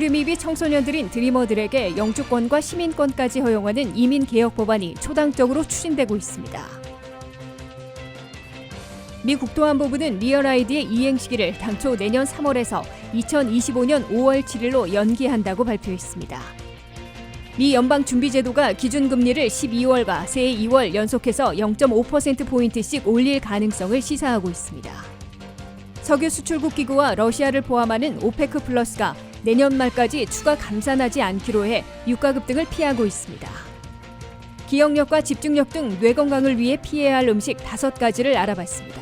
서류 미비 청소년들인 드리머들에게 영주권과 시민권까지 허용하는 이민 개혁 법안이 초당적으로 추진되고 있습니다. 미 국토안보부는 리얼 아이디의 이행 시기를 당초 내년 3월에서 2025년 5월 7일로 연기한다고 발표했습니다. 미 연방준비제도가 기준금리를 12월과 새해 2월 연속해서 0.5%포인트씩 올릴 가능성을 시사하고 있습니다. 석유 수출국 기구와 러시아를 포함하는 오페크 플러스가 내년 말까지 추가 감산하지 않기로 해 유가 급등을 피하고 있습니다. 기억력과 집중력 등 뇌 건강을 위해 피해야 할 음식 다섯 가지를 알아봤습니다.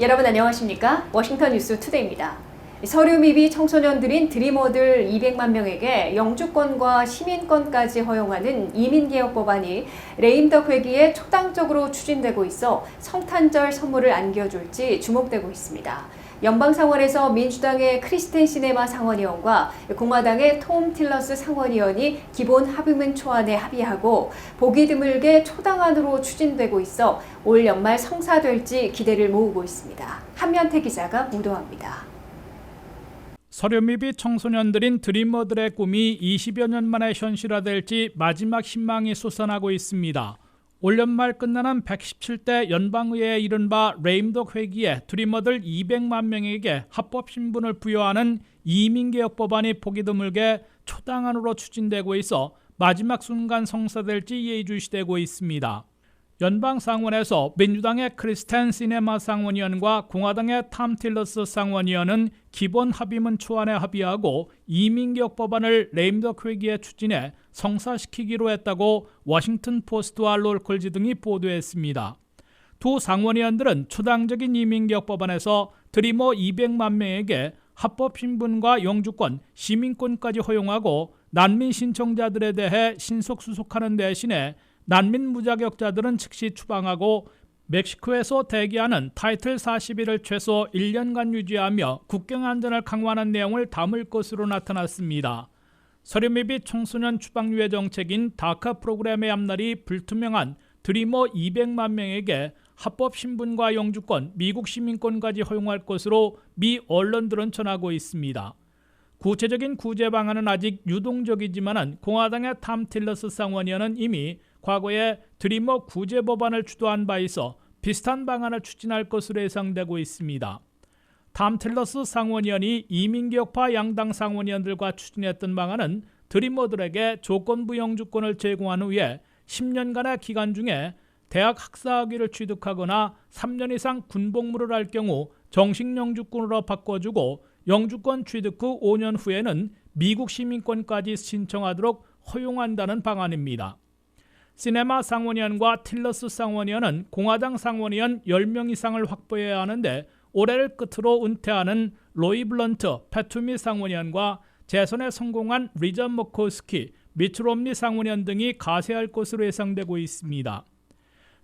여러분 안녕하십니까? 워싱턴 뉴스 투데이입니다. 서류 미비 청소년들인 드리머들 200만 명에게 영주권과 시민권까지 허용하는 이민개혁 법안이 레임덕 회기에 초당적으로 추진되고 있어 성탄절 선물을 안겨줄지 주목되고 있습니다. 연방 상원에서 민주당의 크리스텐 시네마 상원의원과 공화당의 톰 틸러스 상원의원이 기본 합의문 초안에 합의하고 보기 드물게 초당안으로 추진되고 있어 올 연말 성사될지 기대를 모으고 있습니다. 한면태 기자가 보도합니다. 서류미비 청소년들인 드리머들의 꿈이 20여 년 만에 현실화될지 마지막 희망이 솟아나고 있습니다. 올 연말 끝나는 117대 연방의회에 이른바 레임덕 회기에 드리머들 200만 명에게 합법 신분을 부여하는 이민개혁 법안이 보기 드물게 초당안으로 추진되고 있어 마지막 순간 성사될지 예의주시되고 있습니다. 연방 상원에서 민주당의 크리스텐 시네마 상원의원과 공화당의 탐 틸러스 상원의원은 기본 합의문 초안에 합의하고 이민개혁 법안을 레임덕 회기에 추진해 성사시키기로 했다고 워싱턴 포스트와 롤컬지 등이 보도했습니다. 두 상원의원들은 초당적인 이민개혁 법안에서 드리머 200만 명에게 합법 신분과 영주권, 시민권까지 허용하고 난민 신청자들에 대해 신속 수속하는 대신에 난민 무자격자들은 즉시 추방하고 멕시코에서 대기하는 타이틀 41을 최소 1년간 유지하며 국경 안전을 강화하는 내용을 담을 것으로 나타났습니다. 서류 및 청소년 추방유예 정책인 다카 프로그램의 앞날이 불투명한 드리머 200만 명에게 합법 신분과 영주권, 미국 시민권까지 허용할 것으로 미 언론들은 전하고 있습니다. 구체적인 구제 방안은 아직 유동적이지만 공화당의 탐 틸러스 상원의원은 이미 과거에 드리머 구제 법안을 주도한 바 있어 비슷한 방안을 추진할 것으로 예상되고 있습니다. 탐 틸러스 상원의원이 이민개혁파 양당 상원의원들과 추진했던 방안은 드리머들에게 조건부 영주권을 제공한 후에 10년간의 기간 중에 대학 학사학위를 취득하거나 3년 이상 군복무를 할 경우 정식 영주권으로 바꿔주고 영주권 취득 후 5년 후에는 미국 시민권까지 신청하도록 허용한다는 방안입니다. 시네마 상원의원과 틸러스 상원의원은 공화당 상원의원 10명 이상을 확보해야 하는데 올해를 끝으로 은퇴하는 로이 블런트, 패투미 상원의원과 재선에 성공한 리전 머코스키, 미츠롬니 상원의원 등이 가세할 것으로 예상되고 있습니다.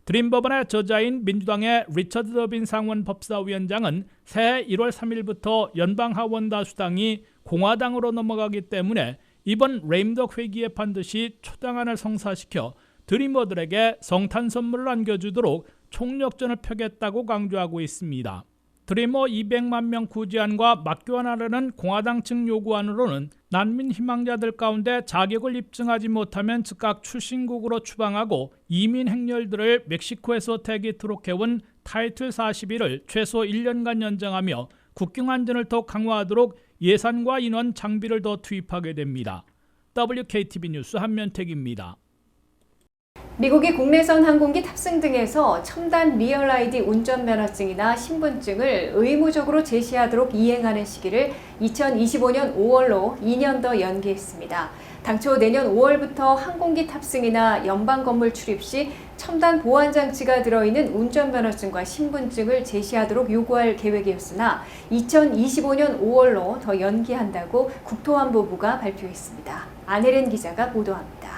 드림 법안의 저자인 민주당의 리처드 더빈 상원 법사위원장은 새해 1월 3일부터 연방 하원 다수당이 공화당으로 넘어가기 때문에 이번 레임덕 회기에 반드시 초당안을 성사시켜 드리머들에게 성탄 선물을 안겨주도록 총력전을 펴겠다고 강조하고 있습니다. 드리머 200만 명 구제안과 맞교환하려는 공화당 측 요구안으로는 난민 희망자들 가운데 자격을 입증하지 못하면 즉각 출신국으로 추방하고 이민 행렬들을 멕시코에서 대기토록 해온 타이틀 41을 최소 1년간 연장하며 국경 안전을 더 강화하도록 예산과 인원 장비를 더 투입하게 됩니다. WKTV 뉴스 한면택입니다. 미국이 국내선 항공기 탑승 등에서 첨단 리얼 아이디 운전면허증이나 신분증을 의무적으로 제시하도록 이행하는 시기를 2025년 5월로 2년 더 연기했습니다. 당초 내년 5월부터 항공기 탑승이나 연방 건물 출입 시 첨단 보안 장치가 들어있는 운전면허증과 신분증을 제시하도록 요구할 계획이었으나 2025년 5월로 더 연기한다고 국토안보부가 발표했습니다. 안혜린 기자가 보도합니다.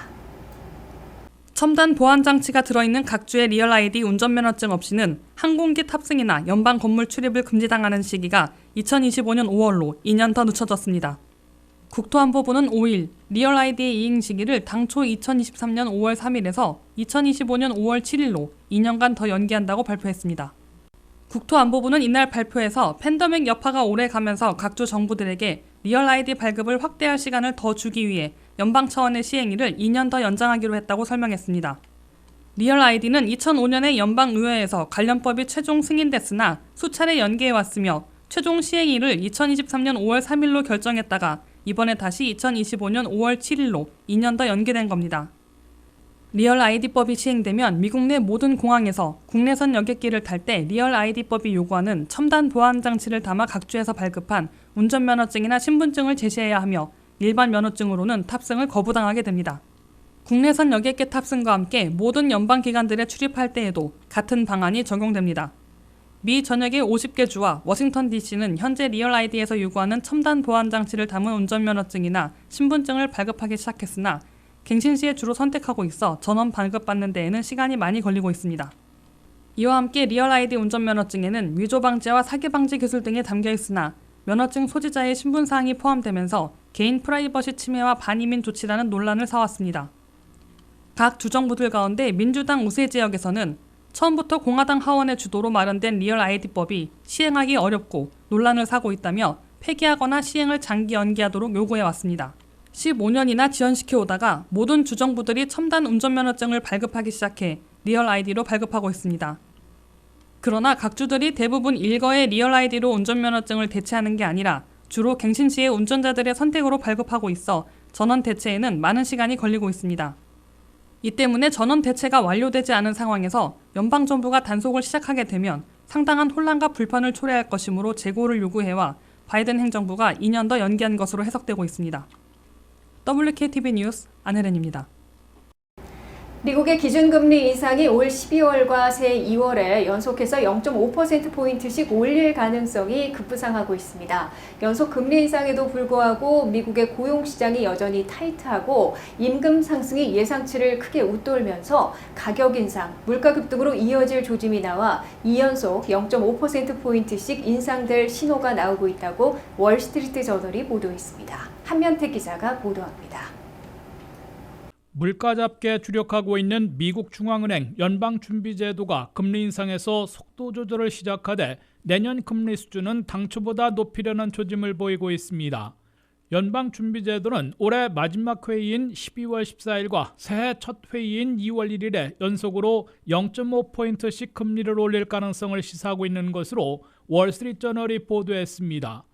첨단 보안 장치가 들어있는 각주의 리얼 아이디 운전면허증 없이는 항공기 탑승이나 연방 건물 출입을 금지당하는 시기가 2025년 5월로 2년 더 늦춰졌습니다. 국토안보부는 5일 리얼 아이디의 이행 시기를 당초 2023년 5월 3일에서 2025년 5월 7일로 2년간 더 연기한다고 발표했습니다. 국토안보부는 이날 발표에서 팬데믹 여파가 오래 가면서 각주 정부들에게 리얼 아이디 발급을 확대할 시간을 더 주기 위해 연방 차원의 시행일을 2년 더 연장하기로 했다고 설명했습니다. 리얼 아이디는 2005년에 연방 의회에서 관련법이 최종 승인됐으나 수차례 연기해 왔으며 최종 시행일을 2023년 5월 3일로 결정했다가 이번에 다시 2025년 5월 7일로 2년 더 연기된 겁니다. 리얼 아이디법이 시행되면 미국 내 모든 공항에서 국내선 여객기를 탈 때 리얼 아이디법이 요구하는 첨단 보안 장치를 담아 각주에서 발급한 운전면허증이나 신분증을 제시해야 하며 일반 면허증으로는 탑승을 거부당하게 됩니다. 국내선 여객기 탑승과 함께 모든 연방 기관들에 출입할 때에도 같은 방안이 적용됩니다. 미 전역의 50개 주와 워싱턴 DC는 현재 리얼 아이디에서 요구하는 첨단 보안 장치를 담은 운전면허증이나 신분증을 발급하기 시작했으나 갱신 시에 주로 선택하고 있어 전원 발급받는 데에는 시간이 많이 걸리고 있습니다. 이와 함께 리얼 아이디 운전면허증에는 위조 방지와 사기 방지 기술 등이 담겨 있으나 면허증 소지자의 신분 사항이 포함되면서 개인 프라이버시 침해와 반이민 조치라는 논란을 사왔습니다. 각 주정부들 가운데 민주당 우세 지역에서는 처음부터 공화당 하원의 주도로 마련된 리얼 아이디법이 시행하기 어렵고 논란을 사고 있다며 폐기하거나 시행을 장기 연기하도록 요구해 왔습니다. 15년이나 지연시켜 오다가 모든 주정부들이 첨단 운전면허증을 발급하기 시작해 리얼 아이디로 발급하고 있습니다. 그러나 각 주들이 대부분 일거의 리얼 아이디로 운전면허증을 대체하는 게 아니라 주로 갱신 시에 운전자들의 선택으로 발급하고 있어 전원 대체에는 많은 시간이 걸리고 있습니다. 이 때문에 전원 대체가 완료되지 않은 상황에서 연방 정부가 단속을 시작하게 되면 상당한 혼란과 불편을 초래할 것이므로 재고를 요구해와 바이든 행정부가 2년 더 연기한 것으로 해석되고 있습니다. WKTV 뉴스 안혜련입니다. 미국의 기준금리 인상이 올 12월과 새해 2월에 연속해서 0.5%포인트씩 올릴 가능성이 급부상하고 있습니다. 연속 금리 인상에도 불구하고 미국의 고용시장이 여전히 타이트하고 임금 상승이 예상치를 크게 웃돌면서 가격 인상, 물가 급등으로 이어질 조짐이 나와 2연속 0.5%포인트씩 인상될 신호가 나오고 있다고 월스트리트 저널이 보도했습니다. 한면태 기자가 보도합니다. 물가 잡기에 주력하고 있는 미국 중앙은행 연방준비제도가 금리 인상에서 속도 조절을 시작하되 내년 금리 수준은 당초보다 높이려는 조짐을 보이고 있습니다. 연방준비제도는 올해 마지막 회의인 12월 14일과 새해 첫 회의인 2월 1일에 연속으로 0.5포인트씩 금리를 올릴 가능성을 시사하고 있는 것으로 월스트리트저널이 보도했습니다.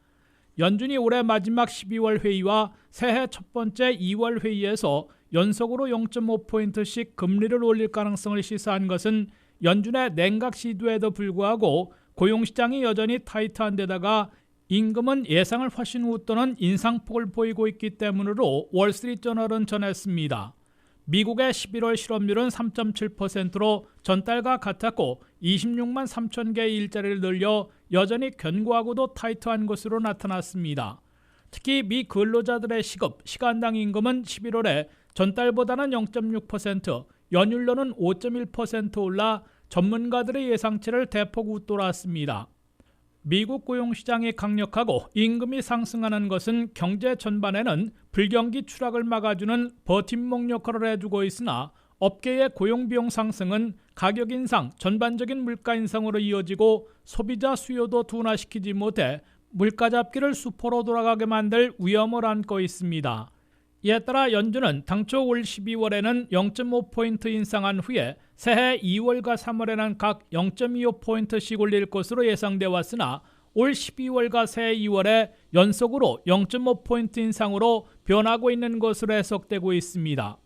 연준이 올해 마지막 12월 회의와 새해 첫 번째 2월 회의에서 연속으로 0.5포인트씩 금리를 올릴 가능성을 시사한 것은 연준의 냉각 시도에도 불구하고 고용시장이 여전히 타이트한 데다가 임금은 예상을 훨씬 웃도는 인상폭을 보이고 있기 때문으로 월스트리트저널은 전했습니다. 미국의 11월 실업률은 3.7%로 전달과 같았고 26만 3천 개의 일자리를 늘려 여전히 견고하고도 타이트한 것으로 나타났습니다. 특히 미 근로자들의 시급, 시간당 임금은 11월에 전달보다는 0.6%, 연율로는 5.1% 올라 전문가들의 예상치를 대폭 웃돌았습니다. 미국 고용시장이 강력하고 임금이 상승하는 것은 경제 전반에는 불경기 추락을 막아주는 버팀목 역할을 해주고 있으나 업계의 고용비용 상승은 가격 인상, 전반적인 물가 인상으로 이어지고 소비자 수요도 둔화시키지 못해 물가 잡기를 수포로 돌아가게 만들 위험을 안고 있습니다. 이에 따라 연준은 당초 올 12월에는 0.5포인트 인상한 후에 새해 2월과 3월에는 각 0.25포인트씩 올릴 것으로 예상돼 왔으나 올 12월과 새해 2월에 연속으로 0.5포인트 인상으로 변하고 있는 것으로 해석되고 있습니다.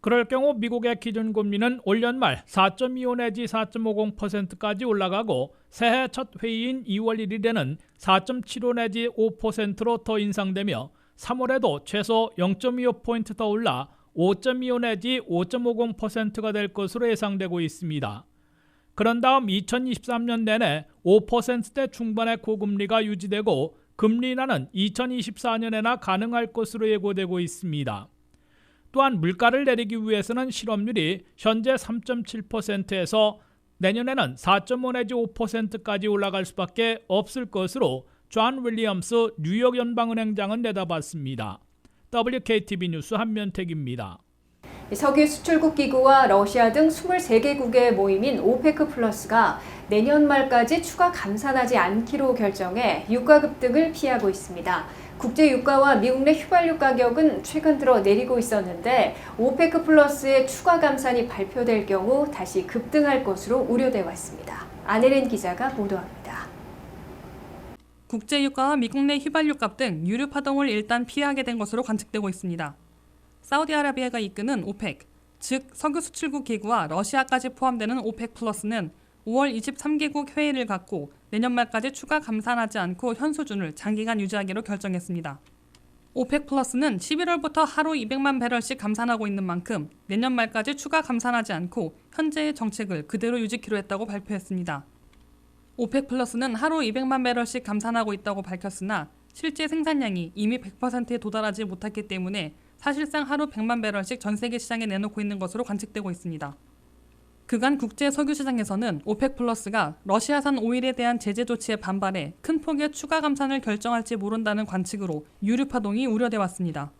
그럴 경우 미국의 기준금리는 올 연말 4.25 내지 4.50%까지 올라가고 새해 첫 회의인 2월 1일에는 4.75 내지 5%로 더 인상되며 3월에도 최소 0.25포인트 더 올라 5.25 내지 5.50%가 될 것으로 예상되고 있습니다. 그런 다음 2023년 내내 5%대 중반의 고금리가 유지되고 금리 인하는 2024년에나 가능할 것으로 예고되고 있습니다. 또한 물가를 내리기 위해서는 실업률이 현재 3.7%에서 내년에는 4.5 내지 5%까지 올라갈 수밖에 없을 것으로 존 윌리엄스 뉴욕 연방은행장은 내다봤습니다. WKTV 뉴스 한면택입니다. 석유 수출국 기구와 러시아 등 23개국의 모임인 오페크 플러스가 내년 말까지 추가 감산하지 않기로 결정해 유가 급등을 피하고 있습니다. 국제 유가와 미국 내 휘발유 가격은 최근 들어 내리고 있었는데 오페크 플러스의 추가 감산이 발표될 경우 다시 급등할 것으로 우려돼 왔습니다. 아내린 기자가 보도합니다. 국제 유가와 미국 내 휘발유 값 등 유류 파동을 일단 피하게 된 것으로 관측되고 있습니다. 사우디아라비아가 이끄는 오펙, 즉 석유 수출국 기구와 러시아까지 포함되는 오펙 플러스는 5월 23개국 회의를 갖고 내년 말까지 추가 감산하지 않고 현 수준을 장기간 유지하기로 결정했습니다. 오펙 플러스는 11월부터 하루 200만 배럴씩 감산하고 있는 만큼 내년 말까지 추가 감산하지 않고 현재의 정책을 그대로 유지키로 했다고 발표했습니다. 오펙 플러스는 하루 200만 배럴씩 감산하고 있다고 밝혔으나 실제 생산량이 이미 100%에 도달하지 못했기 때문에 사실상 하루 100만 배럴씩 전 세계 시장에 내놓고 있는 것으로 관측되고 있습니다. 그간 국제 석유 시장에서는 오펙 플러스가 러시아산 오일에 대한 제재 조치에 반발해 큰 폭의 추가 감산을 결정할지 모른다는 관측으로 유류 파동이 우려돼 왔습니다.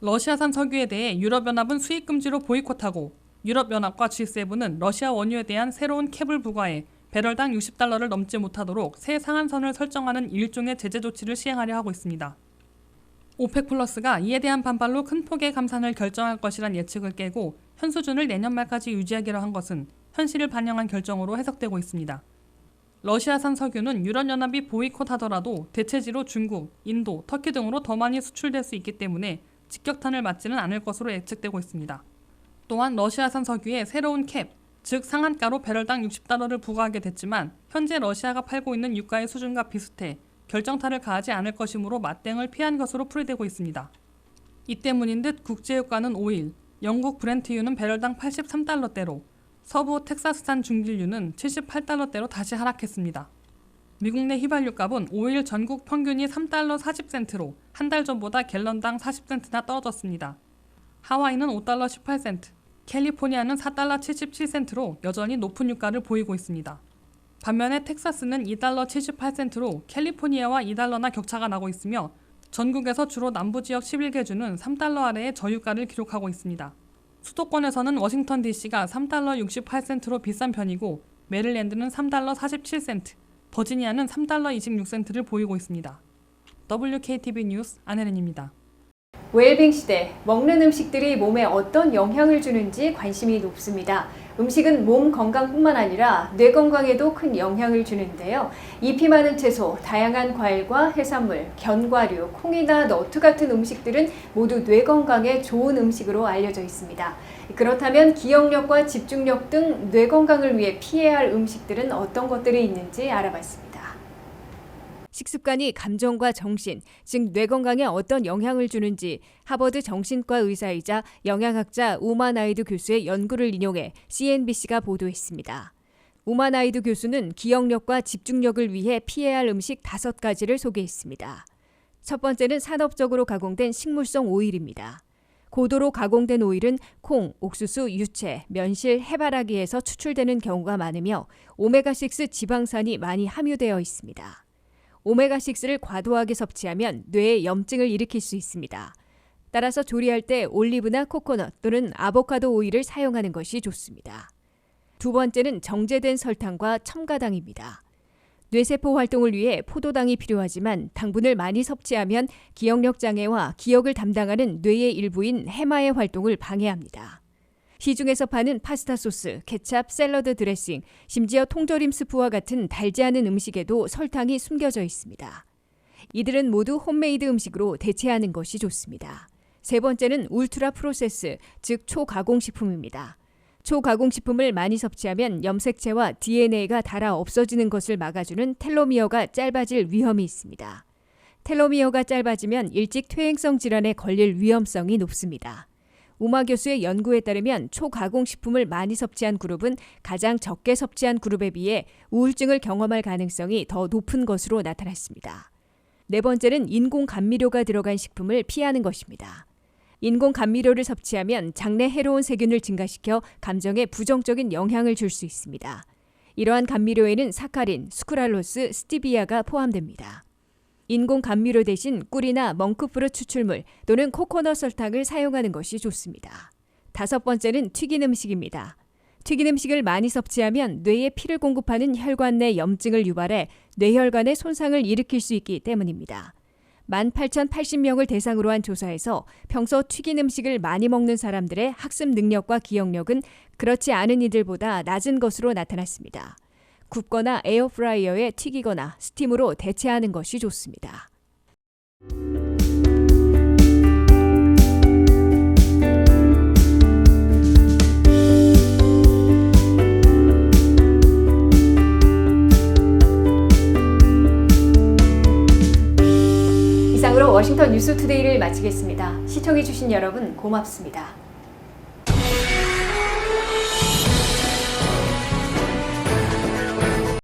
러시아산 석유에 대해 유럽연합은 수입 금지로 보이콧하고 유럽연합과 G7은 러시아 원유에 대한 새로운 캡을 부과해 배럴당 60달러를 넘지 못하도록 새 상한선을 설정하는 일종의 제재 조치를 시행하려 하고 있습니다. 오펙 플러스가 이에 대한 반발로 큰 폭의 감산을 결정할 것이란 예측을 깨고 현 수준을 내년 말까지 유지하기로 한 것은 현실을 반영한 결정으로 해석되고 있습니다. 러시아산 석유는 유럽연합이 보이콧하더라도 대체지로 중국, 인도, 터키 등으로 더 많이 수출될 수 있기 때문에 직격탄을 맞지는 않을 것으로 예측되고 있습니다. 또한 러시아산 석유의 새로운 캡, 즉 상한가로 배럴당 60달러를 부과하게 됐지만 현재 러시아가 팔고 있는 유가의 수준과 비슷해 결정타를 가하지 않을 것이므로 맞대응을 피한 것으로 풀이되고 있습니다. 이 때문인 듯 국제유가는 5일 영국 브렌트유는 배럴당 83달러대로 서부 텍사스산 중진유는 78달러대로 다시 하락했습니다. 미국 내 휘발유 값은 5일 전국 평균이 3달러 40센트로 한 달 전보다 갤런당 40센트나 떨어졌습니다. 하와이는 5달러 18센트, 캘리포니아는 4달러 77센트로 여전히 높은 유가를 보이고 있습니다. 반면에 텍사스는 2달러 78센트로 캘리포니아와 2달러나 격차가 나고 있으며 전국에서 주로 남부 지역 11개 주는 3달러 아래의 저유가를 기록하고 있습니다. 수도권에서는 워싱턴 DC가 3달러 68센트로 비싼 편이고 메릴랜드는 3달러 47센트, 버지니아는 3달러 26센트를 보이고 있습니다. WKTV 뉴스 안혜린입니다. 웰빙 시대 먹는 음식들이 몸에 어떤 영향을 주는지 관심이 높습니다. 음식은 몸 건강뿐만 아니라 뇌 건강에도 큰 영향을 주는데요. 잎이 많은 채소, 다양한 과일과 해산물, 견과류, 콩이나 너트 같은 음식들은 모두 뇌 건강에 좋은 음식으로 알려져 있습니다. 그렇다면 기억력과 집중력 등 뇌 건강을 위해 피해야 할 음식들은 어떤 것들이 있는지 알아봤습니다. 식습관이 감정과 정신, 즉 뇌 건강에 어떤 영향을 주는지 하버드 정신과 의사이자 영양학자 우마나이드 교수의 연구를 인용해 CNBC가 보도했습니다. 우마나이드 교수는 기억력과 집중력을 위해 피해야 할 음식 다섯 가지를 소개했습니다. 첫 번째는 산업적으로 가공된 식물성 오일입니다. 고도로 가공된 오일은 콩, 옥수수, 유채, 면실, 해바라기에서 추출되는 경우가 많으며 오메가6 지방산이 많이 함유되어 있습니다. 오메가6를 과도하게 섭취하면 뇌에 염증을 일으킬 수 있습니다. 따라서 조리할 때 올리브나 코코넛 또는 아보카도 오일을 사용하는 것이 좋습니다. 두 번째는 정제된 설탕과 첨가당입니다. 뇌세포 활동을 위해 포도당이 필요하지만 당분을 많이 섭취하면 기억력 장애와 기억을 담당하는 뇌의 일부인 해마의 활동을 방해합니다. 시중에서 파는 파스타 소스, 케찹, 샐러드 드레싱, 심지어 통조림 스프와 같은 달지 않은 음식에도 설탕이 숨겨져 있습니다. 이들은 모두 홈메이드 음식으로 대체하는 것이 좋습니다. 세 번째는 울트라 프로세스, 즉 초가공식품입니다. 초가공식품을 많이 섭취하면 염색체와 DNA가 닳아 없어지는 것을 막아주는 텔로미어가 짧아질 위험이 있습니다. 텔로미어가 짧아지면 일찍 퇴행성 질환에 걸릴 위험성이 높습니다. 우마 교수의 연구에 따르면 초가공식품을 많이 섭취한 그룹은 가장 적게 섭취한 그룹에 비해 우울증을 경험할 가능성이 더 높은 것으로 나타났습니다. 네 번째는 인공 감미료가 들어간 식품을 피하는 것입니다. 인공 감미료를 섭취하면 장내 해로운 세균을 증가시켜 감정에 부정적인 영향을 줄 수 있습니다. 이러한 감미료에는 사카린, 스쿠랄로스, 스티비아가 포함됩니다. 인공 감미료 대신 꿀이나 멍크프루 추출물 또는 코코넛 설탕을 사용하는 것이 좋습니다. 다섯 번째는 튀긴 음식입니다. 튀긴 음식을 많이 섭취하면 뇌에 피를 공급하는 혈관 내 염증을 유발해 뇌혈관에 손상을 일으킬 수 있기 때문입니다. 18,080명을 대상으로 한 조사에서 평소 튀긴 음식을 많이 먹는 사람들의 학습 능력과 기억력은 그렇지 않은 이들보다 낮은 것으로 나타났습니다. 굽거나 에어프라이어에 튀기거나 스팀으로 대체하는 것이 좋습니다. 이상으로 워싱턴 뉴스 투데이를 마치겠습니다. 시청해주신 여러분 고맙습니다.